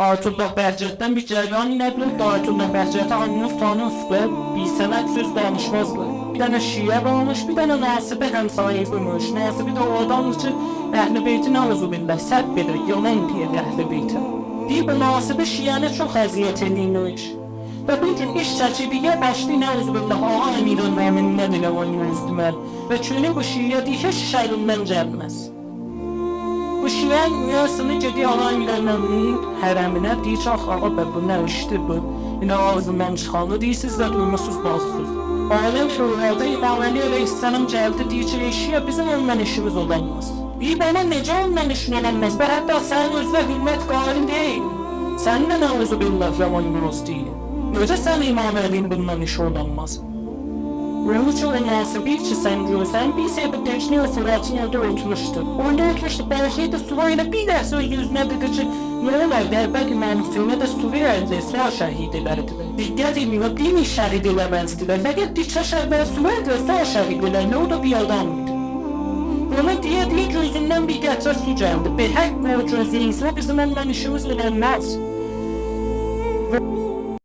Artur'da Bəhcətdən bir cəryan inədilər də Artur'da Bəhcətə annuz tanız və bir sənət söz danışmazlar. Bir dənə şiə varmış, bir dənə nasibə həmsayifmiş. Nasibi də oradanmış ki, Əhl-i Beytin ağzı billah, səb bilir, yalan deyir Əhl-i Beytin. Deyir bu nasibə şiəni çox əziyyət edilmiş. Və bir gün iş çəkiliyə bəşli billah, ağa əmirun məminlə ilə oynayızdılar. Və çünki bu şiə deyir, heç şərindən gəlməz. Şiən üyəsini gediyor alan girenlerin hərəminə deyir ki, ax ağa be bu nə işdir bu? Yine ağzından çıxanı deyir, siz də duymusuz bazısız. Alem şurada İmam Aleyhisselam gəldi deyir ki, eşiyə bizim ondan işimiz olamaz. Deyir bana necə ondan olamaz? Ben hətta sənin özünə hürmət qalin deyil. Səninlə özü billah yamanımız deyil. Necə sən İmam Ali'nin bundan işi olamaz? Nasibiyet sen diyorsan bir sebep düşünüyor Fırat'ın yanında oturmuştu. Orada oturmuştu belki de Suvayla bir ders o yüzüne dedi ki ne var der belki mensuline de Suvayla sıra şahidilerdi. Dikkat edin değil mi şahit edilemezdiler. Fakat dikçe şahit Suvayla sıra şahidiler ne o da bir adamdı. Ona diye diye gözünden bir gece su geldi. Bir hak ve gözünüzle bizim ondan işimiz bilinmez.